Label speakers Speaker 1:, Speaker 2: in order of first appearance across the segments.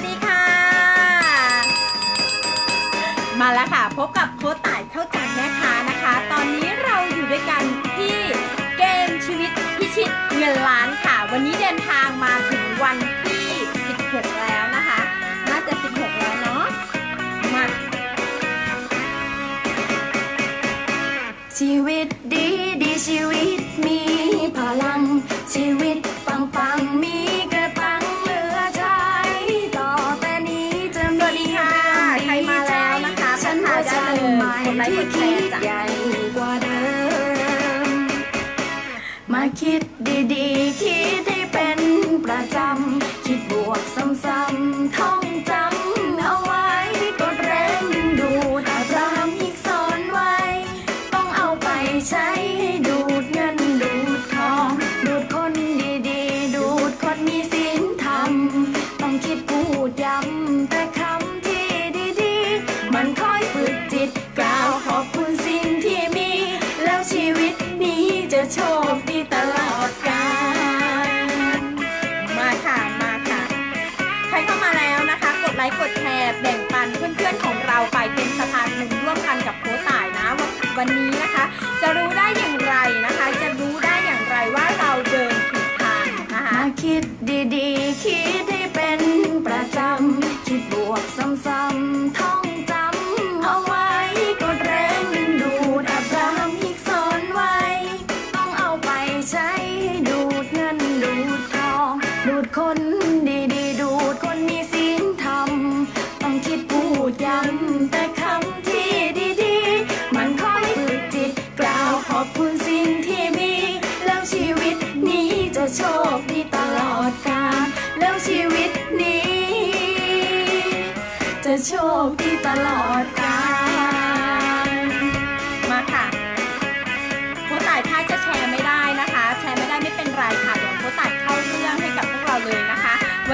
Speaker 1: วัสดีค่ะ มาแล้วค่ะ วันนนี้นะคะ จะ
Speaker 2: รู้
Speaker 1: ได้
Speaker 2: อย่าง
Speaker 1: ไรนะคะ จะรู้ได้อย่างไรว่าเราเดินถูกทางนะคะ
Speaker 2: มาคิดดีๆ คิดให้เป็นประจำ คิดบวกซ้ำๆท่อง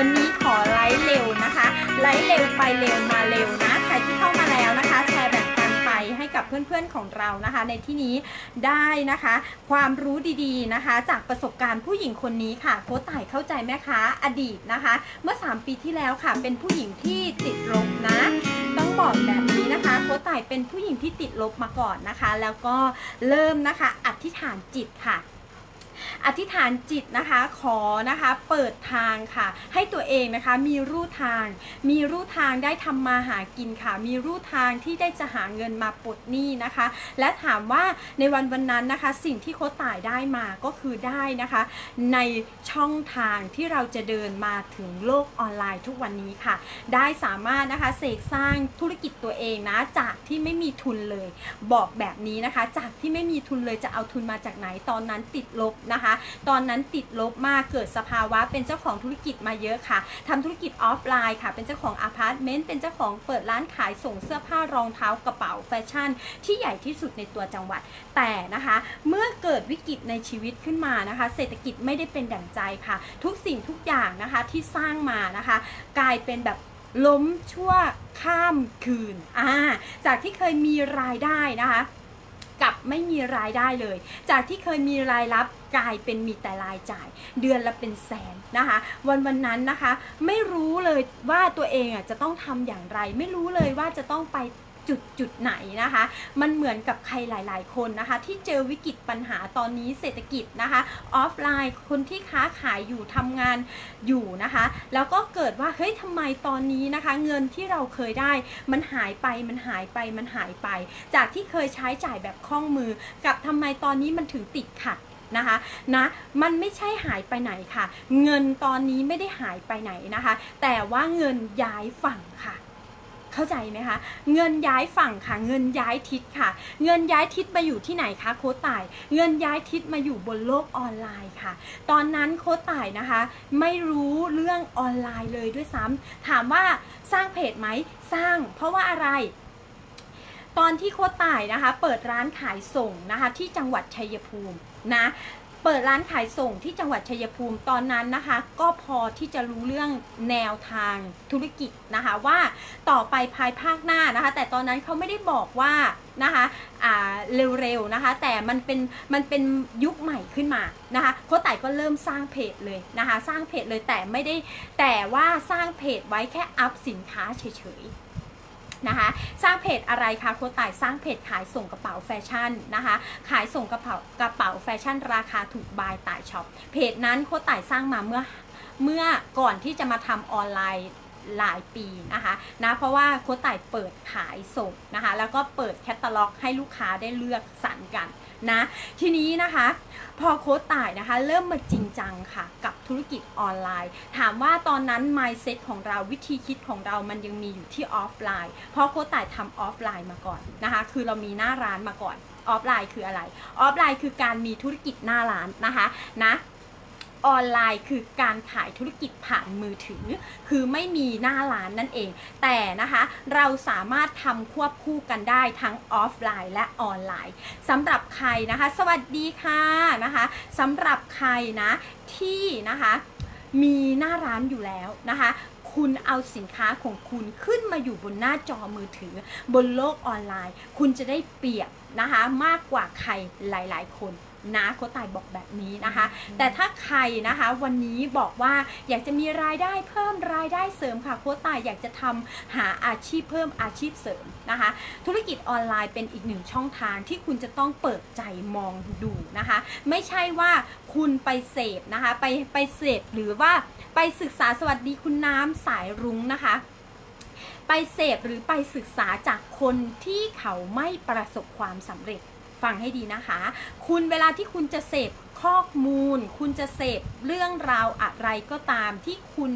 Speaker 2: วันนี้ขอ
Speaker 1: ไลฟ์เร็วนะคะ ไลฟ์เร็วไปเร็วมาเร็วนะ ใครที่เข้ามาแล้วนะคะแชร์แบ่งปันไปให้กับเพื่อนๆของเรานะคะ ในที่นี้ได้นะคะ ความรู้ดีๆนะคะ จากประสบการณ์ผู้หญิงคนนี้ค่ะโค้ชต่ายเข้าใจแม่ค้าอดีตนะคะ เมื่อ 3 ปีที่แล้วค่ะ เป็นผู้หญิงที่ติดลบนะต้องบอกแบบนี้นะคะโค้ชต่ายเป็นผู้หญิงที่ติดลบมาก่อนนะคะ แล้วก็เริ่มนะคะอธิษฐานจิตค่ะ อธิษฐานจิตนะคะขอนะคะเปิดทางค่ะ ให้ตัวเองนะคะมีรูทาง มีรูทางได้ทำมาหากินค่ะ มีรูทางที่ได้จะหาเงินมาปลดหนี้นะคะ และถามว่าในวันวันนั้นนะคะ สิ่งที่โค้ชต่ายได้มาก็คือได้นะคะ ในช่องทางที่เราจะเดินมาถึงโลกออนไลน์ทุกวันนี้ค่ะ ได้สามารถนะคะเสกสร้างธุรกิจตัวเองนะจากที่ไม่มีทุนเลย บอกแบบนี้นะคะ จากที่ไม่มีทุนเลยจะเอาทุนมาจากไหนตอนนั้นติดลบนะคะ ตอนนั้นติดลบมากเกิดสภาวะเป็นเจ้าของธุรกิจมาเยอะค่ะทำธุรกิจออฟไลน์ค่ะ เป็นเจ้าของอพาร์ตเมนต์เป็นเจ้าของเปิดร้านขายส่งเสื้อผ้ารองเท้ากระเป๋าแฟชั่น ที่ใหญ่ที่สุดในตัวจังหวัด แต่นะคะ เมื่อเกิดวิกฤตในชีวิตขึ้นมานะคะ เศรษฐกิจไม่ได้เป็นดั่งใจค่ะ ทุกสิ่งทุกอย่างนะคะที่สร้างมานะคะ กลายเป็นแบบล้มชั่วข้ามคืนอ่าจากที่เคยมีรายได้นะคะ กับไม่มีรายได้เลย จากที่เคยมีรายรับกลายเป็นมีแต่รายจ่าย เดือนละเป็นแสนนะคะ วันวันนั้นนะคะ ไม่รู้เลยว่าตัวเองอะจะต้องทำอย่างไร ไม่รู้เลยว่าจะต้องไป จุดจุดไหนนะคะ มันเหมือนกับใครหลาย ๆ คนนะคะ ที่เจอวิกฤตปัญหาตอนนี้เศรษฐกิจนะคะออฟไลน์คนที่ค้าขายอยู่ทำงานอยู่นะคะ แล้วก็เกิดว่าเฮ้ยทำไมตอนนี้นะคะ เงินที่เราเคยได้ มันหายไปมันหายไปมันหายไป จากที่เคยใช้จ่ายแบบคล่องมือ กับทำไมตอนนี้มันถึงติดขัดนะคะนะมันไม่ใช่หายไปไหนค่ะ เงินตอนนี้ไม่ได้หายไปไหนนะคะ แต่ว่าเงินย้ายฝั่งค่ะ เข้าใจไหมคะ เงินย้ายฝั่งค่ะ เงินย้ายทิศค่ะ เงินย้ายทิศมาอยู่ที่ไหนคะโคต่าย เงินย้ายทิศมาอยู่บนโลกออนไลน์ค่ะ ตอนนั้นโคต่ายนะคะ ไม่รู้เรื่องออนไลน์เลยด้วยซ้ำถามว่าสร้างเพจไหมสร้าง เพราะว่าอะไรตอนที่โค้ชต่ายนะคะ เปิดร้านขายส่งนะคะ ที่จังหวัดชัยภูมินะ เปิดร้านขายส่งที่จังหวัดชัยภูมิตอนนั้นนะคะ ก็พอที่จะรู้เรื่องแนวทางธุรกิจนะคะว่าต่อไปภายภาคหน้านะคะ แต่ตอนนั้นเขาไม่ได้บอกว่านะคะอ่าเร็วๆนะคะ แต่มันเป็นมันเป็นยุคใหม่ขึ้นมานะคะโค้ชไต่ก็เริ่มสร้างเพจเลยนะคะ สร้างเพจเลยแต่ไม่ได้แต่ว่าสร้างเพจไว้แค่อัพสินค้าเฉยๆ นะคะ สร้างเพจอะไรคะโคต่ายสร้างเพจขายส่งกระเป๋าแฟชั่นนะคะ ขายส่งกระเป๋ากระเป๋าแฟชั่น ราคาถูกบายต่ายช็อป เพจนั้นโคต่ายสร้างมาเมื่อเมื่อก่อนที่จะมาทำออนไลน์หลายปีนะคะนะเพราะว่าโคชต่ายเปิดขายส่งนะคะแล้วก็เปิดแคตตาล็อกให้ลูกค้าได้เลือกสรรกัน นะทีนี้นะคะพอโค้ดต่ายนะคะ เริ่มมาจริงจังค่ะ กับธุรกิจออนไลน์ ถามว่าตอนนั้น mindset ของเราวิธีคิดของเรามันยังมีอยู่ที่ออฟไลน์ เพราะโค้ดต่ายทำออฟไลน์มาก่อนนะคะ คือเรามีหน้าร้านมาก่อนออฟไลน์คืออะไร ออฟไลน์คือการมีธุรกิจหน้าร้านนะคะนะ ออนไลน์คือการขายธุรกิจผ่านมือถือ คือไม่มีหน้าร้านนั่นเอง แต่นะคะเราสามารถทำควบคู่กันได้ทั้งออฟไลน์และออนไลน์สำหรับใครนะคะ สวัสดีค่ะนะคะสำหรับใครนะที่นะคะมีหน้าร้านอยู่แล้วนะคะคุณเอาสินค้าของคุณขึ้นมาอยู่บนหน้าจอมือถือ บนโลกออนไลน์ คุณจะได้เปรียบนะคะมากกว่าใครหลาย ๆ คน นะโคชตายบอกแบบนี้นะคะ แต่ถ้าใครนะคะวันนี้บอกว่าอยากจะมีรายได้เพิ่มรายได้เสริมค่ะโค้ชตายอยากจะทำหาอาชีพเพิ่มอาชีพเสริมนะคะ ธุรกิจออนไลน์เป็นอีกหนึ่งช่องทางที่คุณจะต้องเปิดใจมองดูนะคะ ไม่ใช่ว่าคุณไปเสพนะคะไปไปเสพหรือว่าไปศึกษาสวัสดีคุณน้ำสายรุ้งนะคะไปเสพหรือไปศึกษาจากคนที่เขาไม่ประสบความสำเร็จ ฟังให้ดีนะคะ คุณเวลาที่คุณจะเสพข้อมูล คุณจะเสพเรื่องราวอะไรก็ตามที่คุณ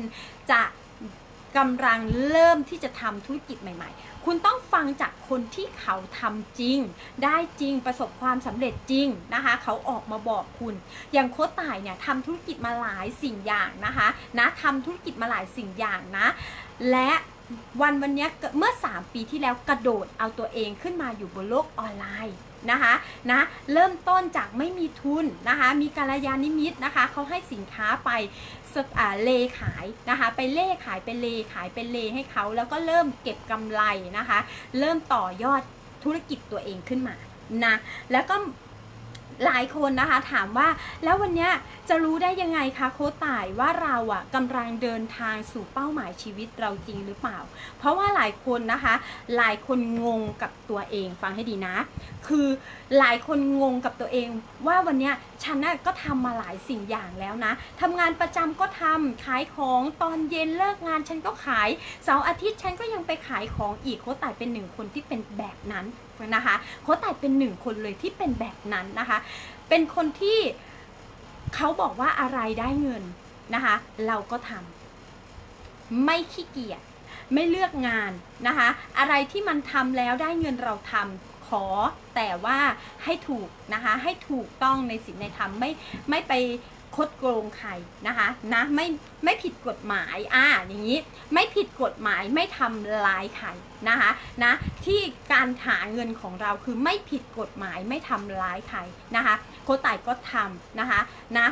Speaker 1: จะกำลังเริ่มที่จะทำธุรกิจใหม่ ๆ คุณต้องฟังจากคนที่เขาทำจริง ได้จริงประสบความสำเร็จจริงนะคะ เขาออกมาบอกคุณ อย่างโค้ต่ายเนี่ยทำธุรกิจมาหลายสิ่งอย่างนะคะนะทำธุรกิจมาหลายสิ่งอย่างนะ และวันวันนี้เมื่อ 3 ปีที่แล้วกระโดดเอาตัวเองขึ้นมาอยู่บนโลกออนไลน์ นะคะนะเริ่มต้นจากไม่มีทุนนะคะมีการยานิมิตนะคะเขาให้สินค้าไปเลขายนะคะไปเล่ขายไปเลขายไปเลให้เขาแล้วก็เริ่มเก็บกำไรนะคะ เริ่มต่อยอดธุรกิจตัวเองขึ้นมานะแล้วก็ หลายคนนะคะถามว่าแล้ววันนี้จะรู้ได้ยังไงคะโค้ชต่ายว่าเราอะกำลังเดินทางสู่เป้าหมายชีวิตเราจริงหรือเปล่า เพราะว่าหลายคนนะคะ หลายคนงงกับตัวเองฟังให้ดีนะ คือหลายคนงงกับตัวเอง ว่าวันนี้ฉันน่ะก็ทำมาหลายสิ่งอย่างแล้วนะทำงานประจำก็ทำขายของตอนเย็นเลิกงานฉันก็ขายเสาร์อาทิตย์ฉันก็ยังไปขายของอีกโค้ชต่ายเป็นหนึ่งคนที่เป็นแบบนั้น นะคะโค้ชต่ายเป็นหนึ่งคนเลยที่เป็นแบบนั้นนะคะ เป็นคนที่เขาบอกว่าอะไรได้เงินนะคะ เราก็ทำไม่ขี้เกียจไม่เลือกงานนะคะ อะไรที่มันทำแล้วได้เงินเราทำขอแต่ว่าให้ถูกนะคะ ให้ถูกต้องในสิ่งในธรรมไม่ไม่ไป คดโกงใครนะคะนะไม่ไม่ผิดกฎหมายอ่าอย่างนี้ไม่ผิดกฎหมายไม่ทำลายใครนะคะนะที่การหาเงินของเราคือไม่ผิดกฎหมายไม่ทำลายใครนะคะโคต่ายก็ทำนะคะนะ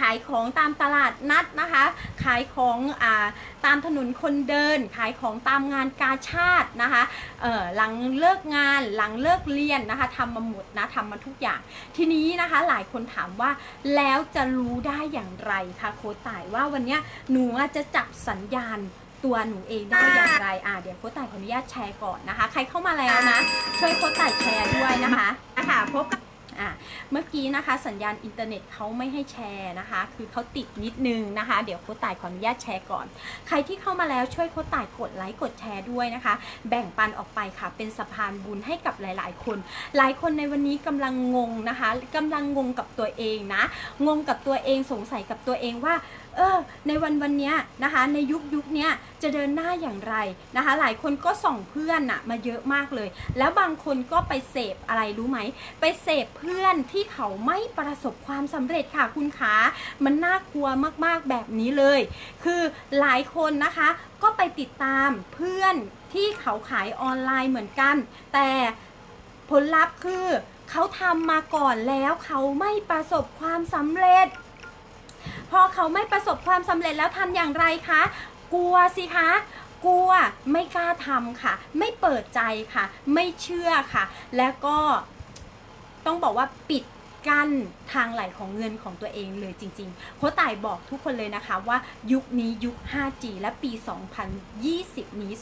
Speaker 1: ขายของตามตลาดนัดนะคะ ขายของอ่าตามถนนคนเดิน ขายของตามงานกาชาตินะคะเออหลังเลิกงานหลังเลิกเรียนนะคะทำมาหมดนะทำมาทุกอย่าง ทีนี้นะคะหลายคนถามว่าแล้วจะรู้ได้อย่างไรคะโค้ชต่ายว่าวันนี้หนูจะจับสัญญาณตัวหนูเองได้อย่างไร อ่าเดี๋ยวโค้ชต่ายขออนุญาตแชร์ก่อนนะคะ ใครเข้ามาแล้วนะ ช่วยโค้ชต่ายแชร์ด้วยนะคะนะคะพบกับ อะเมื่อกี้นะคะสัญญาณอินเทอร์เน็ตเขาไม่ให้แชร์นะคะ คือเขาติดนิดนึงนะคะ เดี๋ยวโค้ชต่ายขออนุญาตแชร์ก่อน ใครที่เข้ามาแล้วช่วยโค้ชต่ายกดไลค์กดแชร์ด้วยนะคะ แบ่งปันออกไปค่ะ เป็นสะพานบุญให้กับหลาย ๆ คน หลายคนในวันนี้กำลังงงนะคะกำลังงงกับตัวเองนะ งงกับตัวเองสงสัยกับตัวเองว่าเออในวันวันนี้นะคะในยุคยุคนี้จะเดินหน้าอย่างไรนะคะ หลายคนก็ส่องเพื่อนน่ะมาเยอะมากเลย แล้วบางคนก็ไปเสพอะไรรู้ไหม ไปเสพเพื่อนที่เขาไม่ประสบความสำเร็จค่ะคุณคะมันน่ากลัวมากๆแบบนี้เลย คือหลายคนนะคะก็ไปติดตามเพื่อนที่เขาขายออนไลน์เหมือนกัน แต่ผลลัพธ์คือเขาทำมาก่อนแล้วเขาไม่ประสบความสำเร็จ พอเขาไม่ประสบความสำเร็จแล้วทำอย่างไรคะ กลัวสิคะกลัวไม่กล้าทำค่ะ ไม่เปิดใจค่ะ ไม่เชื่อค่ะ แล้วก็ต้องบอกว่าปิด กั้นทางไหลของเงินของตัวเองเลยจริงๆโค้ชต่ายบอกทุกคนเลยนะคะว่ายุคนี้ยุค 5G และปี 2020 นี้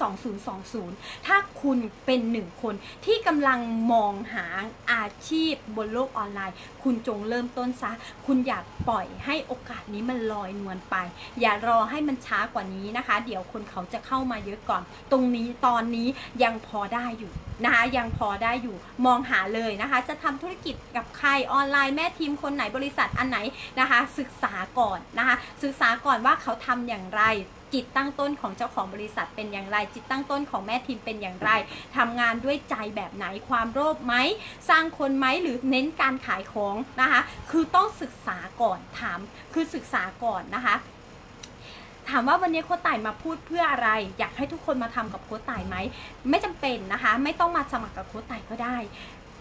Speaker 1: 2020 ถ้าคุณเป็นหนึ่งคนที่กำลังมองหาอาชีพบนโลกออนไลน์ คุณจงเริ่มต้นซะ คุณอยากปล่อยให้โอกาสนี้มันลอยนวลไป อย่ารอให้มันช้ากว่านี้นะคะ เดี๋ยวคนเขาจะเข้ามาเยอะก่อน ตรงนี้ตอนนี้ยังพอได้อยู่ นะคะยังพอได้อยู่มองหาเลยนะคะ จะทำธุรกิจกับใครออนไลน์แม่ทีมคนไหนบริษัทอันไหนนะคะ ศึกษาก่อนนะคะ ศึกษาก่อนว่าเขาทำอย่างไรจิตตั้งต้นของเจ้าของบริษัทเป็นอย่างไร จิตตั้งต้นของแม่ทีมเป็นอย่างไรทำงานด้วยใจแบบไหนความโลภไหม สร้างคนไหมหรือเน้นการขายของนะคะ คือต้องศึกษาก่อนถามคือศึกษาก่อนนะคะ ถามว่าวันนี้โค้ชต่ายมาพูดเพื่ออะไร อยากให้ทุกคนมาทำกับโค้ชต่ายไหมไม่จำเป็นนะคะ ไม่ต้องมาสมัครกับโค้ชต่ายก็ได้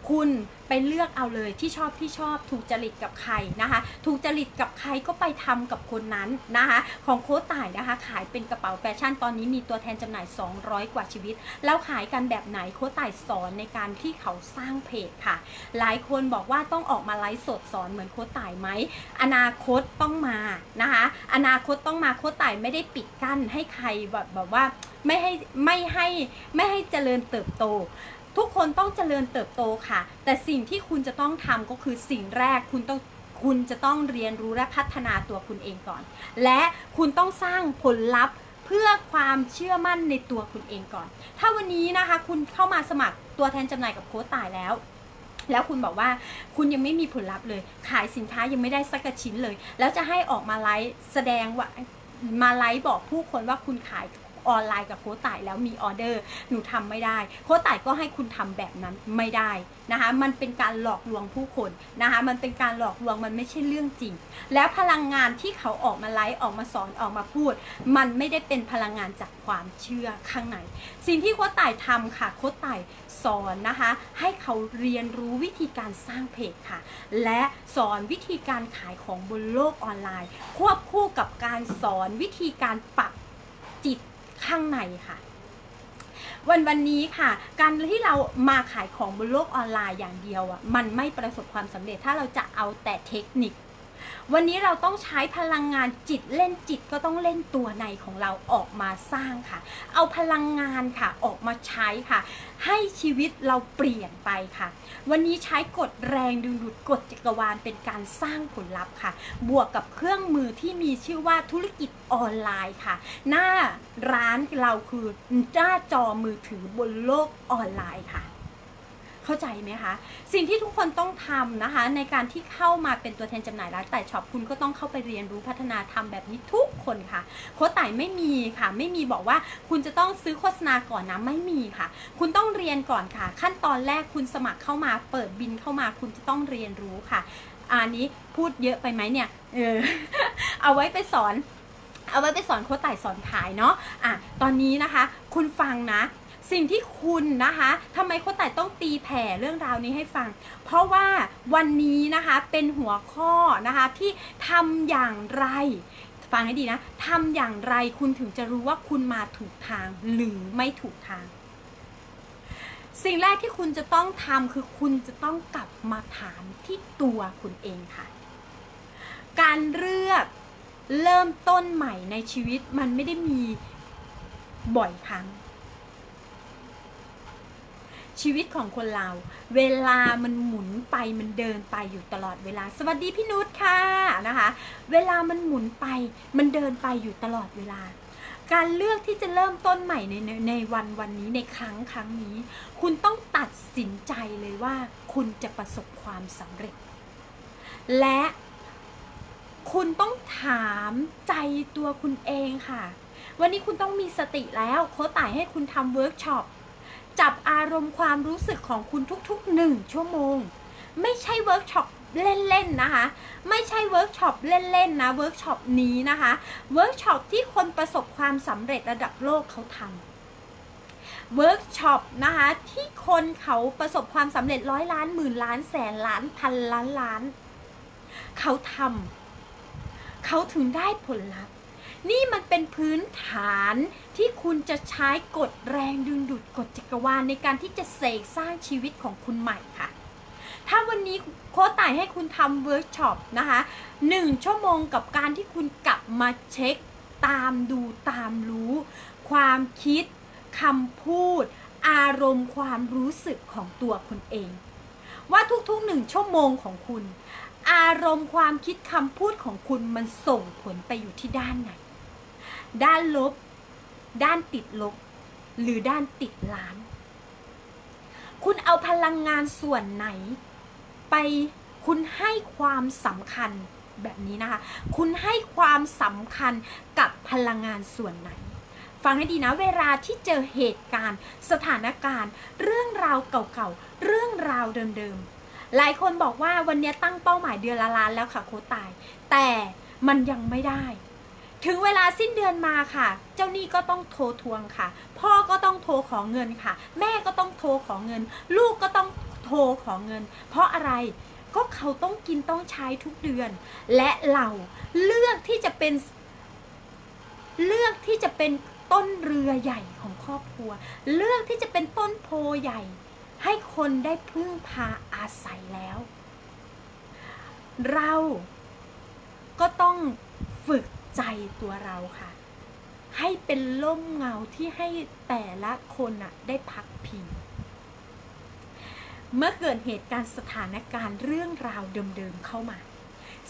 Speaker 1: คุณไปเลือกเอาเลยที่ชอบที่ชอบถูกจริตกับใครนะคะ ถูกจริตกับใครก็ไปทำกับคนนั้นนะคะ ของโค้ชต่ายนะคะ ขายเป็นกระเป๋าแฟชั่นตอนนี้มีตัวแทนจำหน่าย 200 กว่าชีวิต แล้วขายกันแบบไหนโค้ชต่ายสอนในการที่เขาสร้างเพจค่ะ หลายคนบอกว่าต้องออกมาไลฟ์สดสอนเหมือนโค้ชต่ายไหมอนาคตต้องมานะคะ อนาคตต้องมาโค้ชต่ายไม่ได้ปิดกั้นให้ใครแบบแบบว่าไม่ให้ไม่ให้ไม่ให้เจริญเติบโต ทุกคนต้องเจริญเติบโตค่ะ แต่สิ่งที่คุณจะต้องทำก็คือสิ่งแรกคุณต้องคุณจะต้องเรียนรู้และพัฒนาตัวคุณเองก่อน และคุณต้องสร้างผลลัพธ์เพื่อความเชื่อมั่นในตัวคุณเองก่อน ถ้าวันนี้นะคะ คุณเข้ามาสมัครตัวแทนจำหน่ายกับโค้ชตายแล้ว แล้วคุณบอกว่าคุณยังไม่มีผลลัพธ์เลย ขายสินค้ายังไม่ได้สักชิ้นเลย แล้วจะให้ออกมาไลฟ์แสดงว่ามาไลฟ์บอกผู้คนว่าคุณขาย ออนไลน์กับโค้ต่ายแล้วมีออเดอร์หนูทำไม่ได้ โค้ต่ายก็ให้คุณทำแบบนั้นไม่ได้นะคะ มันเป็นการหลอกลวงผู้คนนะคะ มันเป็นการหลอกลวงมันไม่ใช่เรื่องจริง แล้วพลังงานที่เขาออกมาไลฟ์ออกมาสอนออกมาพูด มันไม่ได้เป็นพลังงานจากความเชื่อข้างในสิ่งที่โค้ต่ายทำค่ะโค้ต่ายสอนนะคะ ให้เขาเรียนรู้วิธีการสร้างเพจค่ะ และสอนวิธีการขายของบนโลกออนไลน์ ควบคู่กับการสอนวิธีการปรับจิต ข้างในค่ะวันวันนี้ค่ะ การที่เรามาขายของบนโลกออนไลน์อย่างเดียวอะมันไม่ประสบความสำเร็จถ้าเราจะเอาแต่เทคนิค วันนี้เราต้องใช้พลังงานจิตเล่นจิตก็ต้องเล่นตัวในของเราออกมาสร้างค่ะ เอาพลังงานค่ะออกมาใช้ค่ะ ให้ชีวิตเราเปลี่ยนไปค่ะ วันนี้ใช้กฎแรงดึงดูดกฎจักรวาลเป็นการสร้างผลลัพธ์ค่ะ บวกกับเครื่องมือที่มีชื่อว่าธุรกิจออนไลน์ค่ะ หน้าร้านเราคือหน้าจอมือถือบนโลกออนไลน์ค่ะ เข้าใจไหมคะ สิ่งที่ทุกคนต้องทำนะคะ ในการที่เข้ามาเป็นตัวแทนจำหน่ายร้านแต่ช็อปคุณก็ต้องเข้าไปเรียนรู้พัฒนาทำแบบนี้ทุกคนค่ะ โค้ชต่ไม่มีค่ะ ไม่มีบอกว่าคุณจะต้องซื้อโฆษณาก่อนนะไม่มีค่ะ คุณต้องเรียนก่อนค่ะ ขั้นตอนแรกคุณสมัครเข้ามา เปิดบินเข้ามา คุณจะต้องเรียนรู้ค่ะอันนี้พูดเยอะไปไหมเนี่ยเออเอาไว้ไปสอน เอาไว้ไปสอนโค้ชต่สอนขายเนาะอะตอนนี้นะคะ คุณฟังนะ สิ่งที่คุณนะคะทำไมโค้ชต่ต้องตีแผ่เรื่องราวนี้ให้ฟัง เพราะว่าวันนี้นะคะเป็นหัวข้อนะคะที่ทำอย่างไรฟังให้ดีนะทำอย่างไรคุณถึงจะรู้ว่าคุณมาถูกทางหรือไม่ถูกทาง สิ่งแรกที่คุณจะต้องทำคือคุณจะต้องกลับมาถามที่ตัวคุณเองค่ะ การเลือกเริ่มต้นใหม่ในชีวิตมันไม่ได้มีบ่อยครั้ง ชีวิตของคนเรา เวลามันหมุนไปมันเดินไปอยู่ตลอดเวลา สวัสดีพี่นุชค่ะนะคะ เวลามันหมุนไปมันเดินไปอยู่ตลอดเวลา การเลือกที่จะเริ่มต้นใหม่ในในในวันวันนี้ในครั้งครั้งนี้ คุณต้องตัดสินใจเลยว่าคุณจะประสบความสำเร็จ และคุณต้องถามใจตัวคุณเองค่ะ วันนี้คุณต้องมีสติแล้วโค้ชต่ายให้คุณทำเวิร์กช็อป จับอารมณ์ความรู้สึกของคุณทุกๆหนึ่งชั่วโมง ไม่ใช่เวิร์กช็อปเล่นๆนะคะ ไม่ใช่เวิร์กช็อปเล่นๆนะเวิร์กช็อปนี้นะคะเวิร์กช็อปที่คนประสบความสำเร็จระดับโลกเขาทเวิร์กช็อปนะคะที่คนเขาประสบความสำเร็จร้อยล้านหมื่นล้านแสนล้านพันล้านล้าน เขาทำเขาถึงได้ผลลัพธ์ นี่มันเป็นพื้นฐานที่คุณจะใช้กฎแรงดึงดูดกฎจักรวาลในการที่จะเสกสร้างชีวิตของคุณใหม่ค่ะ ถ้าวันนี้โค้ชต่ายให้คุณทำเวิร์กช็อปนะคะหนึ่งชั่วโมงกับการที่คุณกลับมาเช็ค ตามดูตามรู้ ความคิดคำพูด อารมณ์ความรู้สึกของตัวคุณเอง ว่าทุกๆหนึ่งชั่วโมงของคุณ อารมณ์ความคิดคำพูดของคุณมันส่งผลไปอยู่ที่ด้านไหน ด้านลบ ด้านติดลบ หรือด้านติดล้าน คุณเอาพลังงานส่วนไหน ไปคุณให้ความสำคัญแบบนี้นะคะ คุณให้ความสำคัญกับพลังงานส่วนไหน ฟังให้ดีนะ เวลาที่เจอเหตุการณ์ สถานการณ์ เรื่องราวเก่าๆ เรื่องราวเดิมๆ หลายคนบอกว่าวันนี้ตั้งเป้าหมายเดือนละล้านแล้วค่ะโค้ชตาย แต่มันยังไม่ได้ ถึงเวลาสิ้นเดือนมาค่ะ เจ้าหนี้ก็ต้องโทรทวงค่ะ พ่อก็ต้องโทรขอเงินค่ะ แม่ก็ต้องโทรขอเงิน ลูกก็ต้องโทรขอเงิน เพราะอะไรก็เขาต้องกินต้องใช้ทุกเดือน และเราเลือกที่จะเป็น เลือกที่จะเป็นต้นเรือใหญ่ของครอบครัว เลือกที่จะเป็นต้นโพใหญ่ ให้คนได้พึ่งพาอาศัยแล้ว เราก็ต้องฝึก ใจตัวเราค่ะ ให้เป็นล่มเงาที่ให้แต่ละคนน่ะได้พักพิงเมื่อเกิดเหตุการณ์สถานการณ์เรื่องราวเดิมๆเข้ามา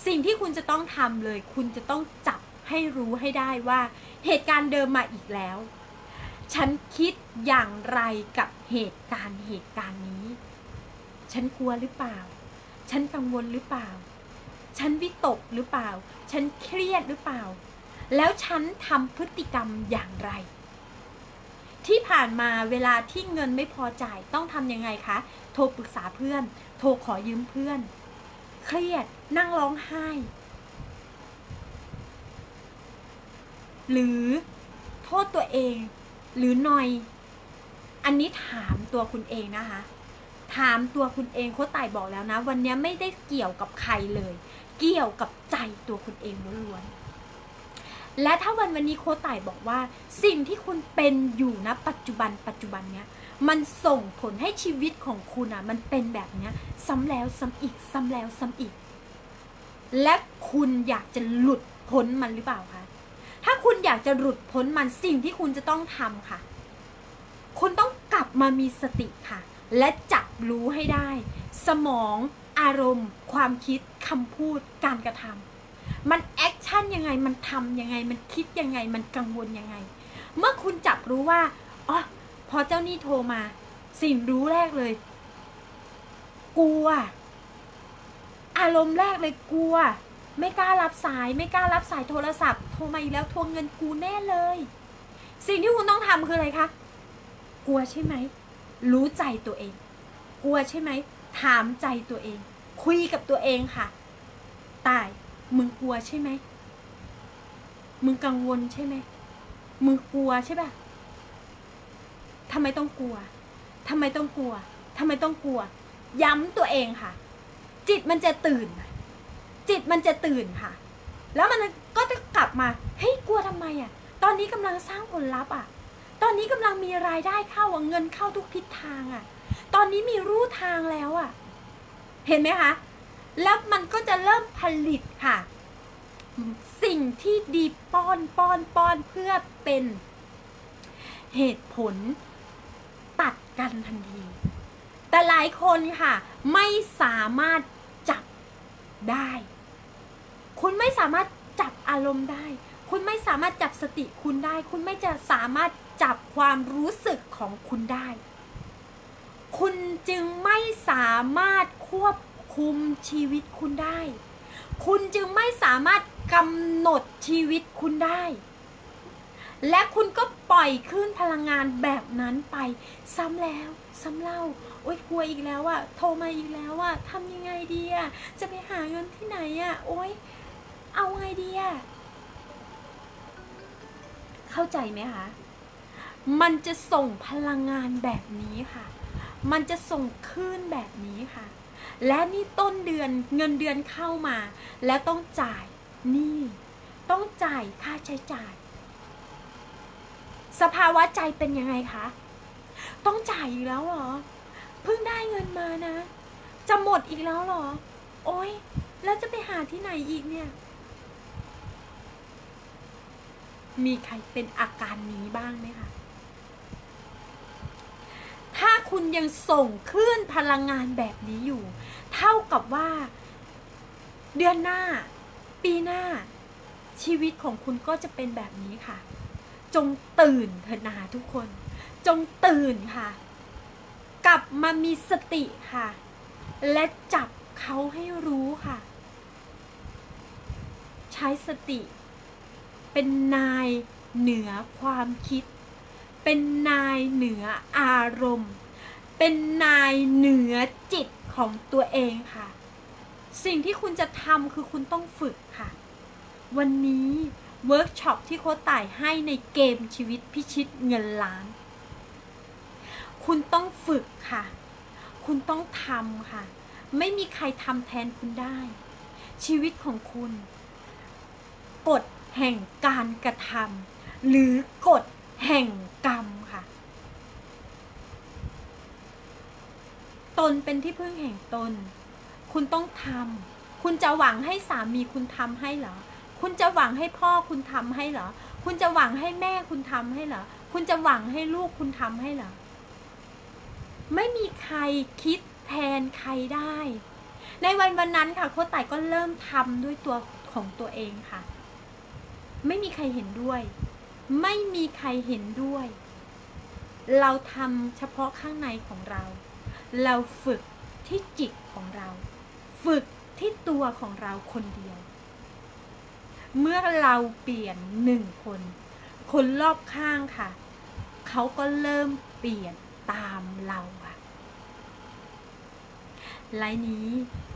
Speaker 1: สิ่งที่คุณจะต้องทำเลย คุณจะต้องจับให้รู้ให้ได้ว่า เหตุการณ์เดิมมาอีกแล้ว ฉันคิดอย่างไรกับเหตุการณ์เหตุการณ์นี้ ฉันกลัวหรือเปล่า ฉันกังวลหรือเปล่า ฉันวิตกหรือเปล่า ฉันเครียดหรือเปล่า แล้วฉันทำพฤติกรรมอย่างไร ที่ผ่านมาเวลาที่เงินไม่พอจ่ายต้องทำยังไงคะ โทรปรึกษาเพื่อน โทรขอยืมเพื่อน เครียดนั่งร้องไห้ หรือโทษตัวเอง หรือหนอย อันนี้ถามตัวคุณเองนะคะถามตัวคุณเองโค้ชต่ายบอกแล้วนะ วันนี้ไม่ได้เกี่ยวกับใครเลย เกี่ยวกับใจตัวคุณเองล้วนๆและถ้าวันวันนี้โค้ชต่ายบอกว่า สิ่งที่คุณเป็นอยู่นะปัจจุบันปัจจุบันเนี้ยมันส่งผลให้ชีวิตของคุณอะ มันเป็นแบบเนี้ย ซ้ำแล้วซ้ำอีก ซ้ำแล้วซ้ำอีก และคุณอยากจะหลุดพ้นมันหรือเปล่าคะถ้าคุณอยากจะหลุดพ้นมันสิ่งที่คุณจะต้องทำค่ะ คุณต้องกลับมามีสติค่ะ และจับรู้ให้ได้ สมอง อารมณ์ ความคิด คำพูดการกระทำมันแอคชั่นยังไงมันทำยังไงมันคิดยังไงมันกังวลยังไง เมื่อคุณจับรู้ว่าอ๋อพอเจ้านี้โทรมา สิ่งรู้แรกเลย กลัว อารมณ์แรกเลยกลัว ไม่กล้ารับสาย ไม่กล้ารับสายโทรศัพท์ โทรมาอีกแล้วทวงเงินกูแน่เลย สิ่งที่คุณต้องทำคืออะไรคะกลัวใช่ไหม รู้ใจตัวเอง กลัวใช่ไหม ถามใจตัวเอง คุยกับตัวเองค่ะ ตาย มึงกลัวใช่ไหม มึงกังวลใช่ไหม มึงกลัวใช่ปะทำไมต้องกลัวทำไมต้องกลัวทำไมต้องกลัว ย้ำตัวเองค่ะ จิตมันจะตื่น จิตมันจะตื่นค่ะ แล้วมันก็จะกลับมาเฮ้ยกลัวทำไมอะ ตอนนี้กำลังสร้างผลลัพธ์อะ ตอนนี้กำลังมีรายได้เข้าเงินเข้าทุกทิศทางอะ ตอนนี้มีรูทางแล้วอะ เห็นไหมคะ แล้วมันก็จะเริ่มผลิตค่ะ สิ่งที่ดีป้อนป้อนป้อนเพื่อเป็นเหตุผลตัดกันทันที แต่หลายคนค่ะ ไม่สามารถจับได้ คุณไม่สามารถจับอารมณ์ได้ คุณไม่สามารถจับสติคุณได้ คุณไม่จะสามารถจับความรู้สึกของคุณได้ คุณจึงไม่สามารถควบคุมชีวิตคุณได้ คุณจึงไม่สามารถกำหนดชีวิตคุณได้ และคุณก็ปล่อยคลื่นพลังงานแบบนั้นไป ซ้ำแล้วซ้ำเล่าโอ๊ยกลัวอีกแล้วอะโทรมาอีกแล้วอะทำยังไงดีอะจะไปหาเงินที่ไหนอะโอ๊ยเอาไงดีอะเข้าใจไหมคะ มันจะส่งพลังงานแบบนี้ค่ะ มันจะส่งคลื่นแบบนี้ค่ะ และนี่ต้นเดือนเงินเดือนเข้ามา แล้วต้องจ่ายหนี่ต้องจ่ายค่าใช้จ่าย สภาวะใจเป็นยังไงคะต้องจ่ายอีกแล้วเหรอเพิ่งได้เงินมานะ จะหมดอีกแล้วเหรอ โอ๊ย แล้วจะไปหาที่ไหนอีกเนี่ย มีใครเป็นอาการนี้บ้างไหมคะ คุณยังส่งคลื่นพลังงานแบบนี้อยู่ เท่ากับว่า เดือนหน้า ปีหน้า ชีวิตของคุณก็จะเป็นแบบนี้ค่ะ จงตื่นเถอะนาทุกคน จงตื่นค่ะ กลับมามีสติค่ะ และจับเขาให้รู้ค่ะ ใช้สติ เป็นนายเหนือความคิดเป็นนายเหนืออารมณ์ เป็นนายเหนือจิตของตัวเองค่ะ สิ่งที่คุณจะทำคือคุณต้องฝึกค่ะ วันนี้เวิร์กช็อปที่โค้ชต่ายให้ในเกมชีวิตพิชิตเงินล้าน คุณต้องฝึกค่ะ คุณต้องทำค่ะ ไม่มีใครทำแทนคุณได้ ชีวิตของคุณกฎแห่งการกระทำหรือกฎแห่งกรรมค่ะ ตนเป็นที่พึ่งแห่งตน คุณต้องทำคุณจะหวังให้สามีคุณทำให้เหรอ คุณจะหวังให้พ่อคุณทำให้เหรอ คุณจะหวังให้แม่คุณทำให้เหรอ คุณจะหวังให้ลูกคุณทำให้เหรอ ไม่มีใครคิดแทนใครได้ ในวันวันนั้นค่ะโค้ชไต่ก็เริ่มทำด้วยตัวของตัวเองค่ะ ไม่มีใครเห็นด้วย ไม่มีใครเห็นด้วย เราทำเฉพาะข้างในของเรา เราฝึกที่จิตของเรา ฝึกที่ตัวของเราคนเดียว เมื่อเราเปลี่ยนหนึ่งคน คนรอบข้างค่ะ เขาก็เริ่มเปลี่ยนตามเรา ไลน์นี้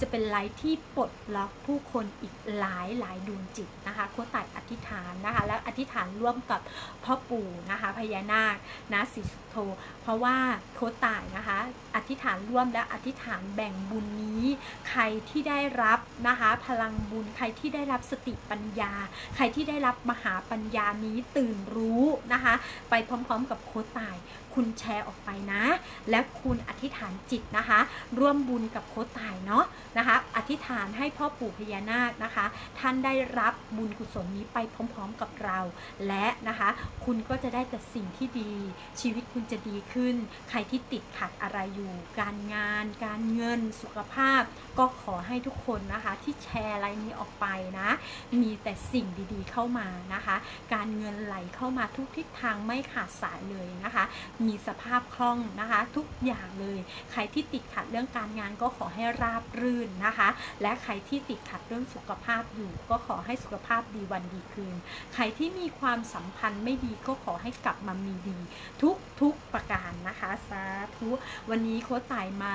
Speaker 1: จะเป็นไลน์ที่ปลดล็อกผู้คนอีกหลายหลายดวงจิตนะคะโคตัดอธิษฐานนะคะ และอธิษฐานร่วมกับพ่อปู่นะคะพญานาคนะสิสโธเพราะว่าโคตายนะคะ อธิษฐานร่วมและอธิษฐานแบ่งบุญนี้ ใครที่ได้รับนะคะ พลังบุญใครที่ได้รับสติปัญญา ใครที่ได้รับมหาปัญญานี้ตื่นรู้นะคะ ไปพร้อมๆกับโคตายคุณแชร์ออกไปนะ และคุณอธิษฐานจิตนะคะ ร่วมบุญกับโค้ชตายเนาะนะคะ อธิษฐานให้พ่อปู่พญานาคนะคะ ท่านได้รับบุญกุศลนี้ไปพร้อม ๆ กับเรา และนะคะ คุณก็จะได้แต่สิ่งที่ดี ชีวิตคุณจะดีขึ้น ใครที่ติดขัดอะไรอยู่ การงาน การเงินสุขภาพ ก็ขอให้ทุกคนนะคะที่แชร์อะไรนี้ออกไปนะ มีแต่สิ่งดีๆเข้ามานะคะ การเงินไหลเข้ามาทุกทิศทางไม่ขาดสายเลยนะคะมีสภาพคล่องนะคะ ทุกอย่างเลย ใครที่ติดขัดเรื่องการงานก็ขอให้ราบรื่นนะคะ และใครที่ติดขัดเรื่องสุขภาพอยู่ ก็ขอให้สุขภาพดีวันดีคืน ใครที่มีความสัมพันธ์ไม่ดีก็ขอให้กลับมามีดี ทุกทุกประการนะคะ สาธุวันนี้โค้ชต่ายมา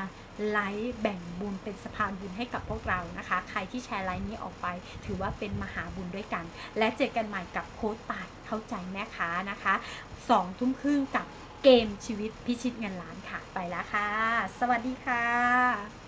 Speaker 1: ไลฟ์แบ่งบุญเป็นสะพานบุญให้กับพวกเรานะคะ ใครที่แชร์ไลฟ์นี้ออกไป ถือว่าเป็นมหาบุญด้วยกัน และเจอกันใหม่กับโค้ชต่ายเข้าใจแม่ค้านะคะสองทุ่มครึ่งกับ เกมชีวิตพิชิตเงินล้านค่ะ ไปแล้วค่ะ สวัสดีค่ะ